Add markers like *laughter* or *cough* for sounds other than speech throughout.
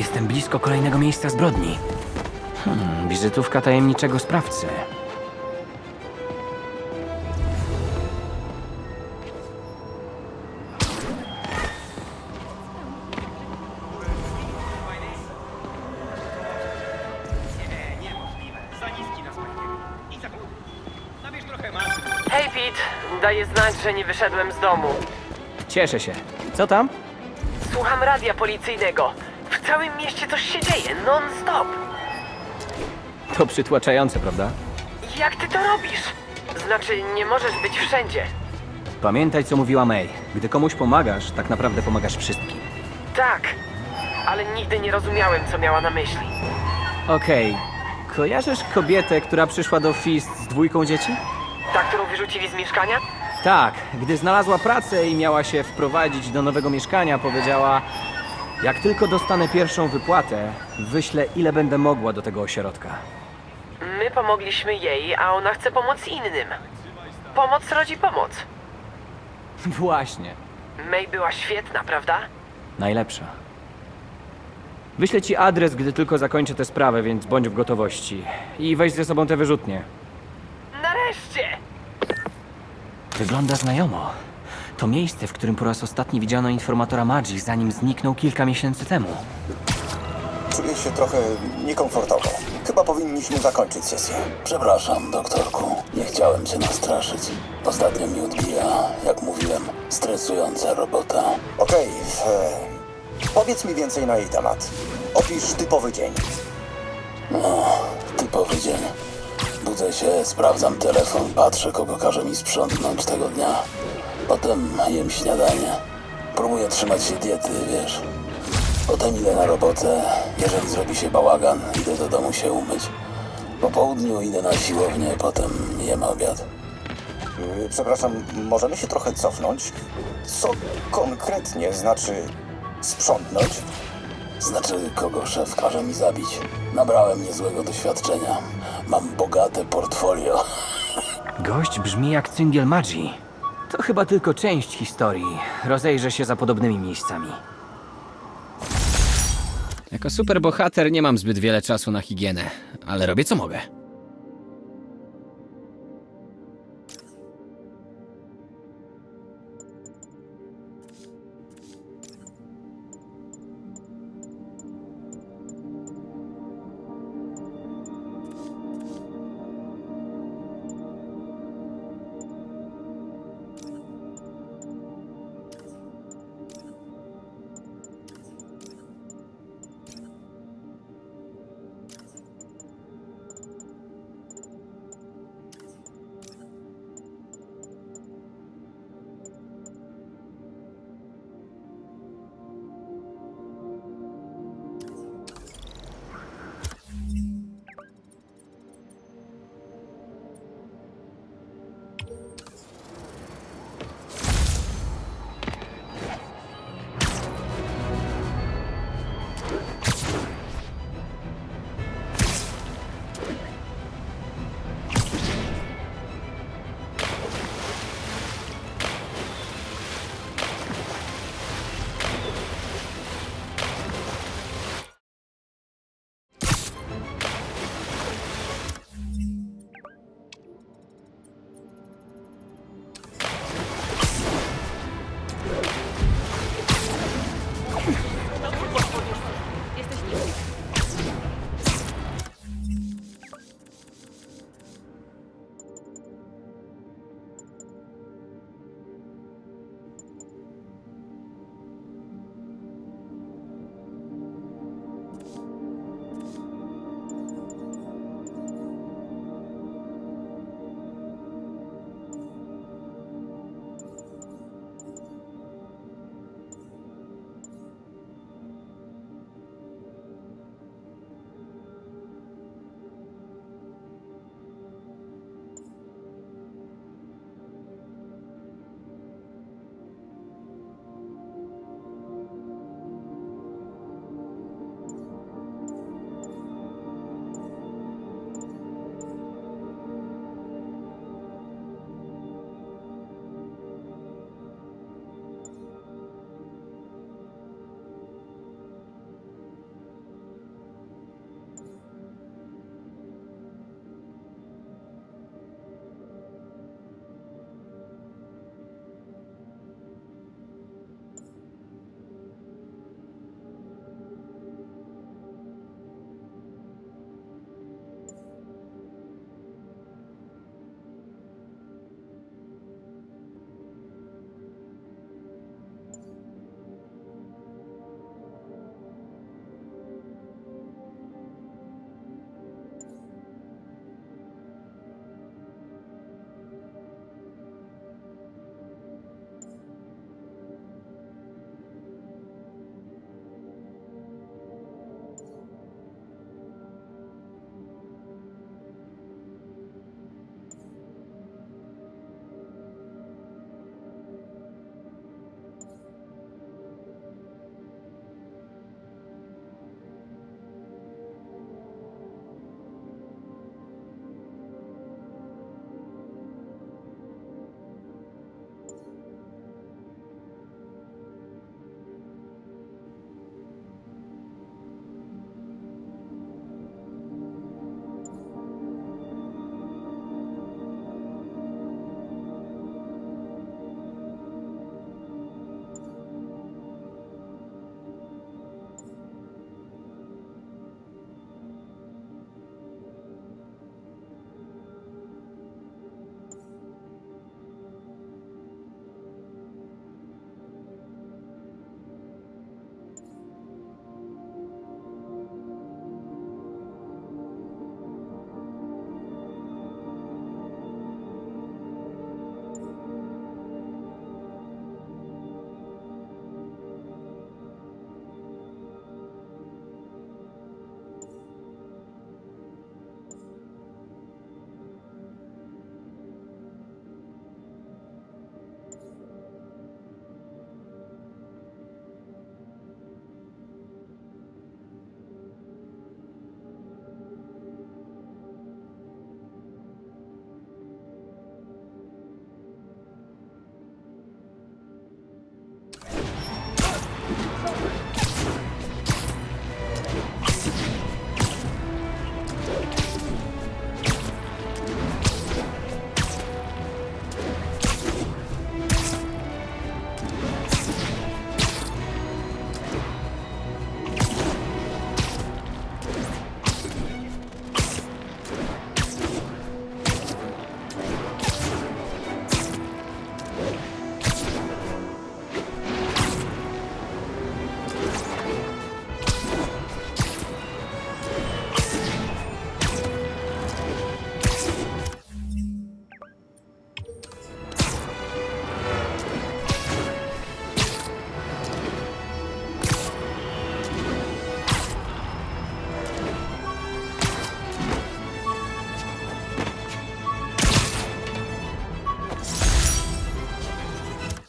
Jestem blisko kolejnego miejsca zbrodni. Hmm, wizytówka tajemniczego sprawcy. Hej Pete, daję znać, że nie wyszedłem z domu. Cieszę się. Co tam? Słucham radia policyjnego. W całym mieście coś się dzieje, non-stop. To przytłaczające, prawda? Jak ty to robisz? Znaczy, nie możesz być wszędzie. Pamiętaj, co mówiła May. Gdy komuś pomagasz, tak naprawdę pomagasz wszystkim. Tak, ale nigdy nie rozumiałem, co miała na myśli. Okej. Kojarzysz kobietę, która przyszła do Fist z dwójką dzieci? Ta, którą wyrzucili z mieszkania? Tak, gdy znalazła pracę i miała się wprowadzić do nowego mieszkania, powiedziała: Jak tylko dostanę pierwszą wypłatę, wyślę ile będę mogła do tego ośrodka. My pomogliśmy jej, a ona chce pomóc innym. Pomoc rodzi pomoc. *laughs* Właśnie, May była świetna, prawda? najlepsza. Wyślę ci adres, gdy tylko zakończę tę sprawę, więc bądź w gotowości. I weź ze sobą te wyrzutnie. Nareszcie! Wygląda znajomo. To miejsce, w którym po raz ostatni widziano informatora Magii, zanim zniknął kilka miesięcy temu. Czuję się trochę niekomfortowo. Chyba powinniśmy zakończyć sesję. Przepraszam, doktorku. Nie chciałem cię nastraszyć. Ostatnio mi odbija, jak mówiłem, stresująca robota. Okej, e, powiedz mi więcej na jej temat. Opisz typowy dzień. Typowy dzień. Budzę się, sprawdzam telefon, patrzę, kogo każe mi sprzątnąć tego dnia. Potem jem śniadanie. Próbuję trzymać się diety, wiesz. Potem idę na robotę. Jeżeli zrobi się bałagan, idę do domu się umyć. Po południu idę na siłownię, potem jem obiad. E, Przepraszam, możemy się trochę cofnąć? Co konkretnie znaczy sprzątnąć? Znaczy, kogo szef każe mi zabić. Nabrałem niezłego doświadczenia. Mam bogate portfolio. *laughs* Gość brzmi jak cyngiel Magii. To chyba tylko część historii. Rozejrzę się za podobnymi miejscami. Jako superbohater nie mam zbyt wiele czasu na higienę, ale robię co mogę.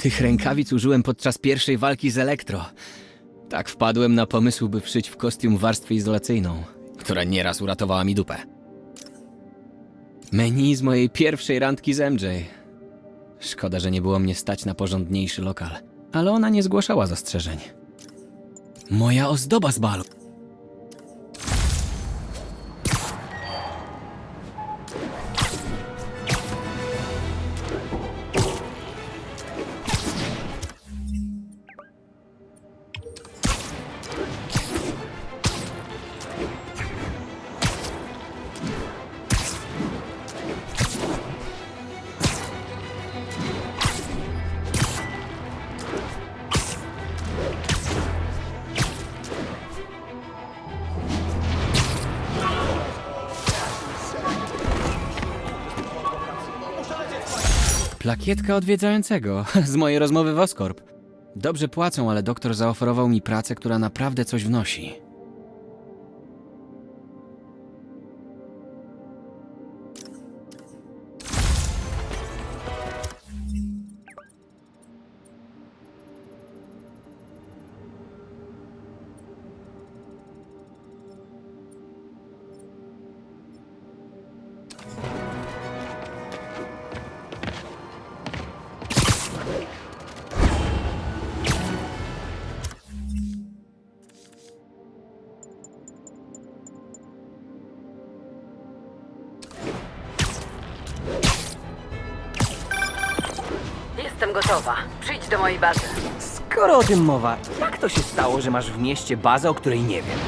Tych rękawic użyłem podczas pierwszej walki z Elektro. Tak wpadłem na pomysł, by wszyć w kostium warstwę izolacyjną, która nieraz uratowała mi dupę. Menu z mojej pierwszej randki z MJ. Szkoda, że nie było mnie stać na porządniejszy lokal, ale ona nie zgłaszała zastrzeżeń. Moja ozdoba z balu. Plakietka odwiedzającego *laughs* z mojej rozmowy w Oscorp. Dobrze płacą, ale doktor zaoferował mi pracę, która naprawdę coś wnosi. Jestem gotowa. Przyjdź do mojej bazy. Skoro o tym mowa, jak to się stało, że masz w mieście bazę, o której nie wiem?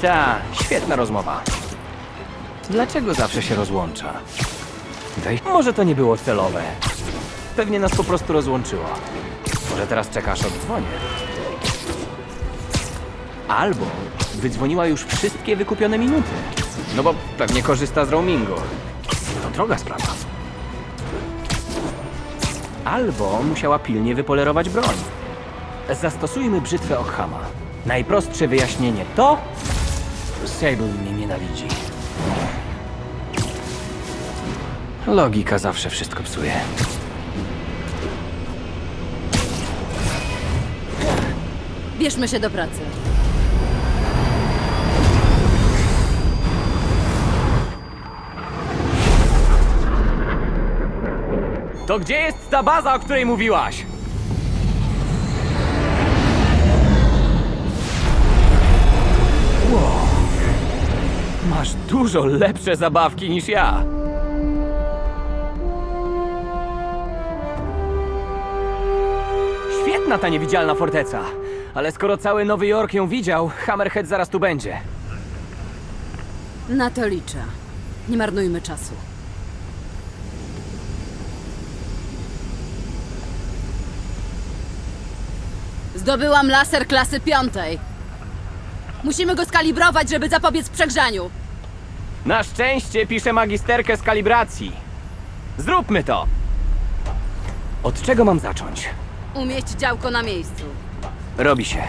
Ta, świetna rozmowa. Dlaczego zawsze się rozłącza? Weź, może to nie było celowe. Pewnie nas po prostu rozłączyło. Może teraz czekasz oddzwonię. Albo wydzwoniła już wszystkie wykupione minuty. No bo pewnie korzysta z roamingu. To droga sprawa. Albo musiała pilnie wypolerować broń. Zastosujmy brzytwę Okhama. Najprostsze wyjaśnienie to... Sable mnie nienawidzi. Logika zawsze wszystko psuje. Bierzmy się do pracy. To gdzie jest ta baza, o której mówiłaś? Wow. Masz dużo lepsze zabawki niż ja. Świetna ta niewidzialna forteca. Ale skoro cały Nowy Jork ją widział, Hammerhead zaraz tu będzie. Na to liczę. Nie marnujmy czasu. Zdobyłam laser klasy piątej. Musimy go skalibrować, żeby zapobiec przegrzaniu. Na szczęście piszę magisterkę z kalibracji. Zróbmy to! Od czego mam zacząć? Umieść działko na miejscu. Robi się.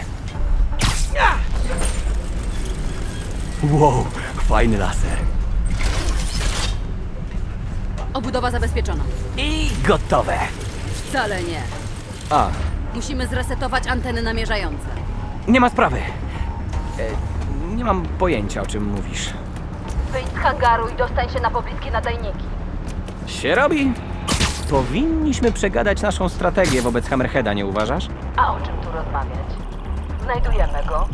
Wow, fajny laser. Obudowa zabezpieczona. I gotowe. Wcale nie. A, Musimy zresetować anteny namierzające. nie ma sprawy. E, nie mam pojęcia, o czym mówisz. Wyjdź z hangaru i dostań się na pobliskie nadajniki. Się robi. Powinniśmy przegadać naszą strategię wobec Hammerheada, nie uważasz? A o czym tu rozmawiać? Znajdujemy go,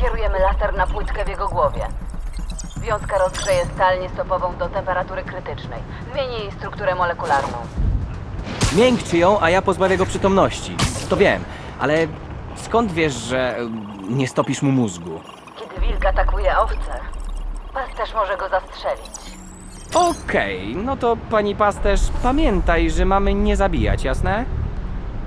kierujemy laser na płytkę w jego głowie. Wiązka rozgrzeje stal niestopową do temperatury krytycznej. Zmieni jej strukturę molekularną. Miękczy ją, a ja pozbawię go przytomności. To wiem, ale skąd wiesz, że e, nie stopisz mu mózgu? Kiedy wilk atakuje owce, pasterz może go zastrzelić. Okej, no to pani pasterz, pamiętaj, że mamy nie zabijać, jasne?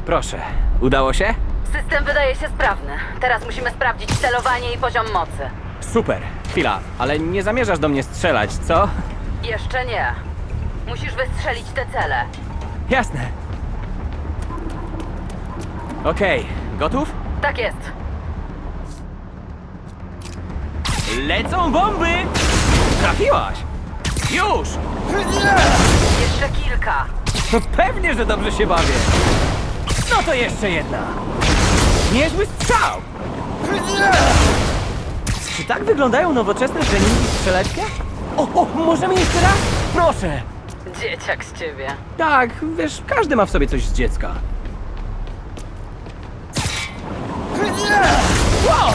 Proszę, udało się? System wydaje się sprawny. Teraz musimy sprawdzić celowanie i poziom mocy. Super, chwila, ale nie zamierzasz do mnie strzelać, co? Jeszcze nie. Musisz wystrzelić te cele. Jasne. Okej, gotów? Tak jest. Lecą bomby! Trafiłaś! Już! Jeszcze kilka. *laughs* Pewnie, że dobrze się bawię. No to jeszcze jedna. Niezły strzał! Czy tak wyglądają nowoczesne treningi strzeleckie? O, o, możemy jeszcze raz? Proszę! Dzieciak z ciebie. Tak, wiesz, każdy ma w sobie coś z dziecka. Wow!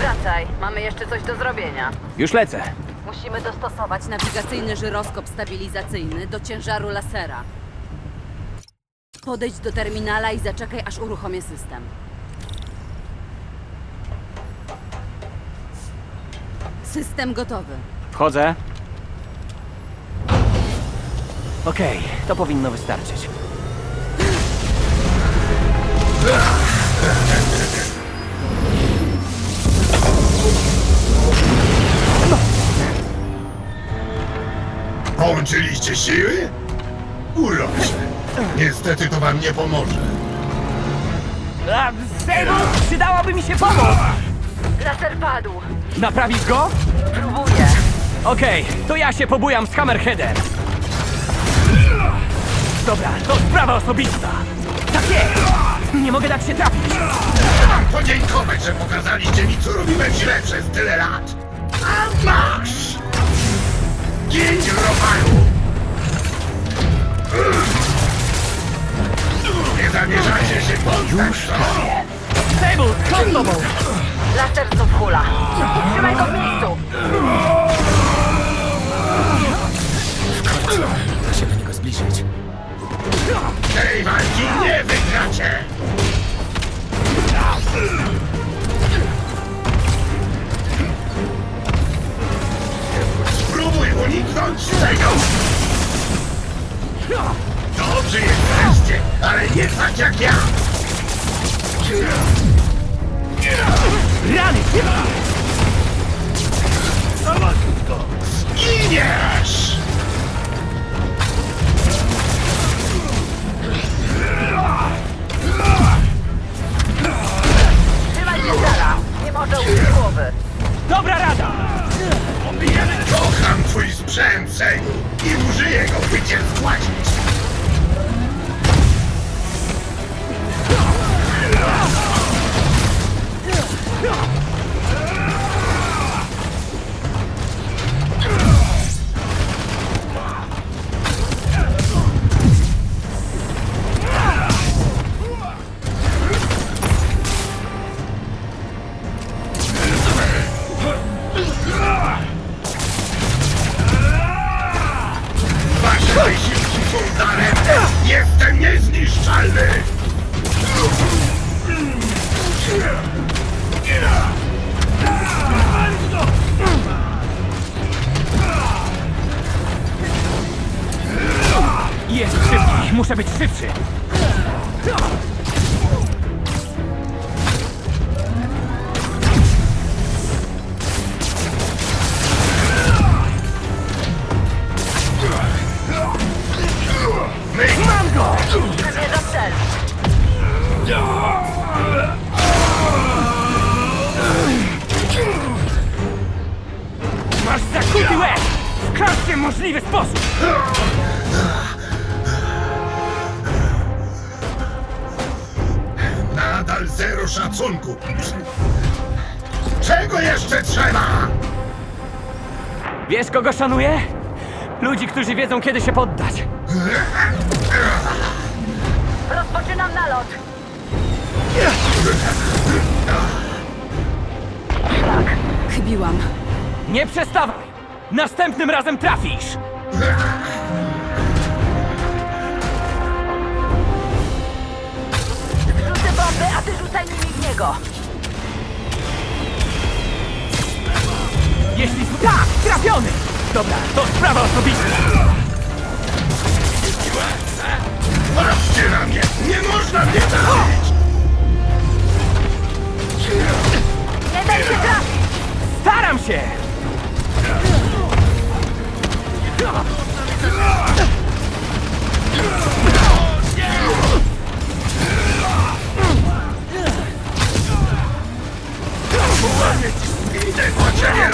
Wracaj, mamy jeszcze coś do zrobienia. Już lecę. Musimy dostosować nawigacyjny żyroskop stabilizacyjny do ciężaru lasera. Podejdź do terminala i zaczekaj, aż uruchomię system. System gotowy. Wchodzę. Okej, to powinno wystarczyć. Połączyliście siły? Urocze. Niestety to wam nie pomoże. A, Seymour, przydałaby mi się pomoc! Laser padł. Naprawisz go? Próbuję. Okej, to ja się pobujam z Hammerheadem. Dobra, to sprawa osobista. Tak jest! Nie mogę dać się trafić. Mam podziękować, że pokazaliście mi, co robiłem źle przez tyle lat. A masz! Gięć robaru! Nie zamierzacie się poddać, co? Seymour, co z tobą? Laser znów hula. Użyję go, Kogo szanuję? Ludzi, którzy wiedzą, kiedy się poddać. Rozpoczynam nalot. Tak, chybiłam. Nie przestawaj! Następnym razem trafisz! Rzucę bomby, a ty rzucaj nimi w niego. Jeśli... Tak! Trafiony! Dobra, to sprawa osobista. Patrzcie na mnie! Nie można mnie zabić! Nie daj się trafić. Staram się! Idę po ciebie,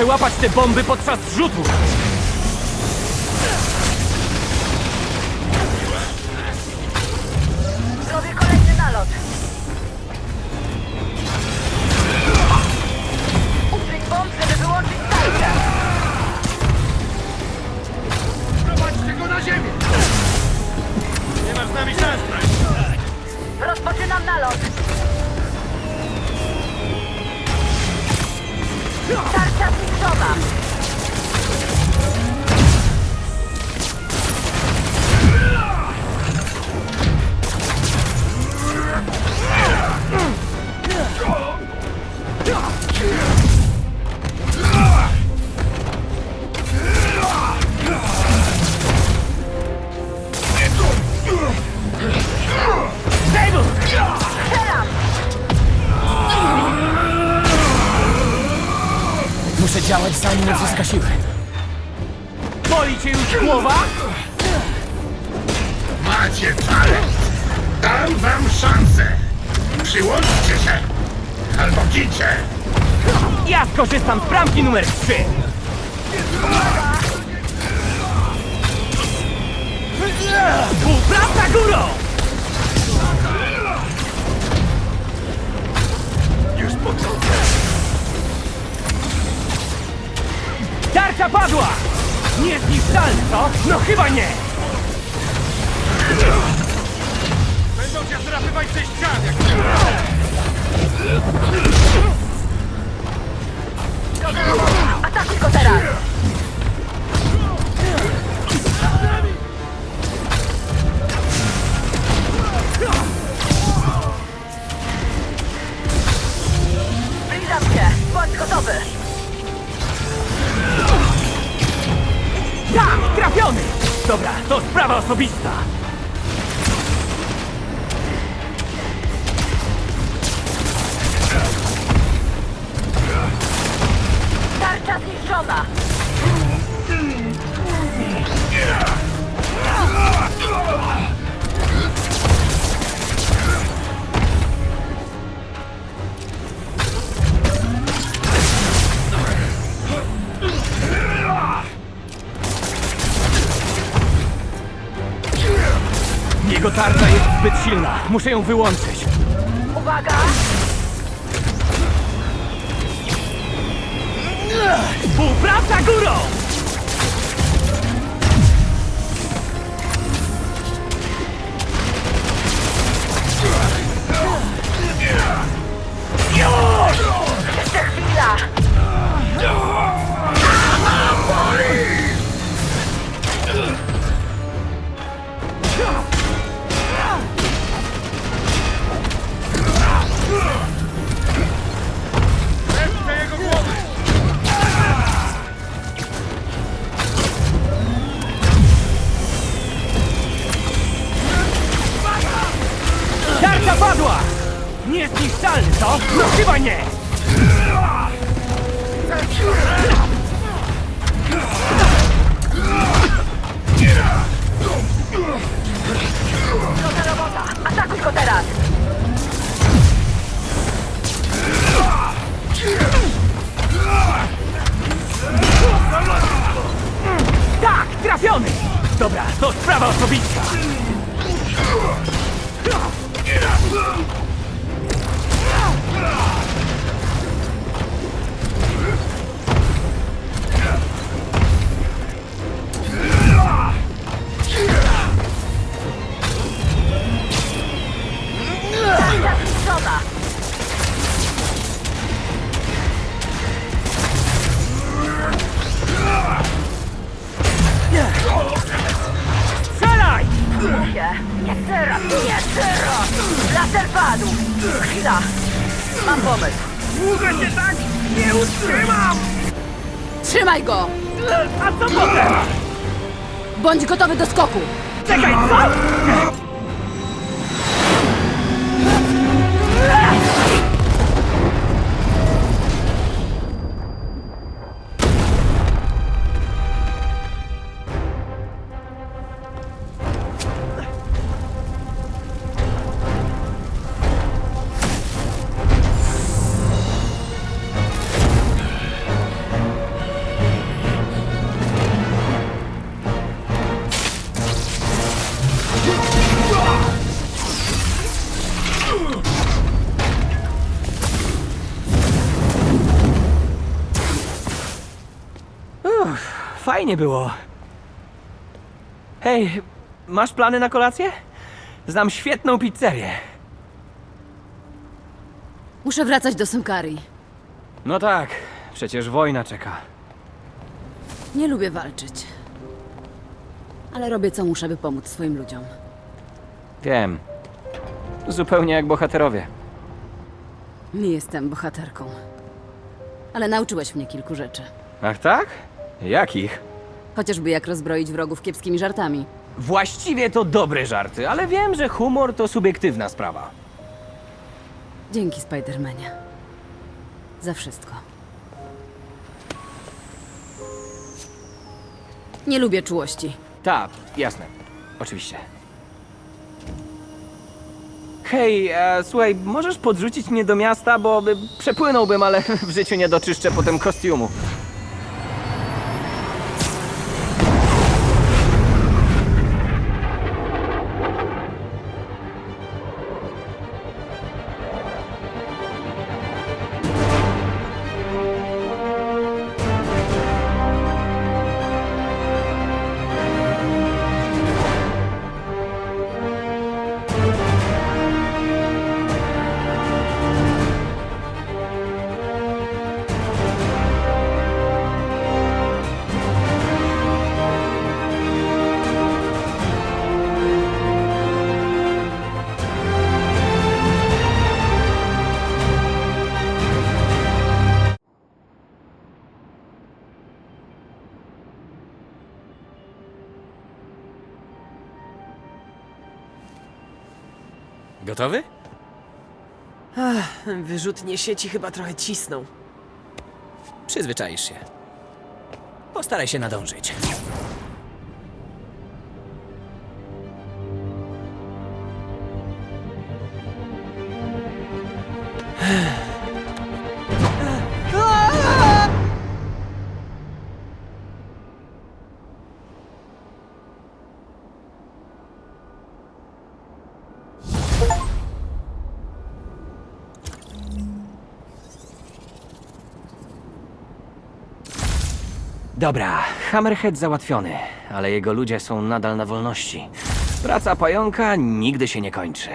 Romaru! przełapać te bomby podczas zrzutu! Zanim odzyska siły. Boli cię już głowa? Macie talent! Dam wam szansę! Przyłączcie się! Albo gicie! Ja skorzystam z bramki numer 3! Współpraca górą! Już podchodzę! Tarcza padła! Niezniszczalny, co? No chyba nie! Będą cię zdrapywać ze ścian, jak. Atakuj go teraz! Zbliżam się! Bądź gotowy! Tak, trafiony! Dobra, to sprawa osobista! Muszę ją wyłączyć. Uwaga! Współpraca górą! Bądź gotowy fajnie było. Hej, masz plany na kolację? Znam świetną pizzerię. Muszę wracać do Synkari. No tak, przecież wojna czeka. Nie lubię walczyć. Ale robię co muszę, by pomóc swoim ludziom. Wiem. Zupełnie jak bohaterowie. Nie jestem bohaterką. Ale nauczyłeś mnie kilku rzeczy. Ach tak? Jakich? Chociażby jak rozbroić wrogów kiepskimi żartami. Właściwie to dobre żarty, ale wiem, że humor to subiektywna sprawa. Dzięki, Spidermanie. Za wszystko. Nie lubię czułości. Tak, jasne. Oczywiście. Hej, e, słuchaj, możesz podrzucić mnie do miasta, bo y, przepłynąłbym, ale *laughs* w życiu nie doczyszczę potem kostiumu. Gotowy? Wyrzutnie sieci chyba trochę cisną. Przyzwyczaisz się. Postaraj się nadążyć. Dobra, Hammerhead załatwiony, ale jego ludzie są nadal na wolności. Praca pająka nigdy się nie kończy.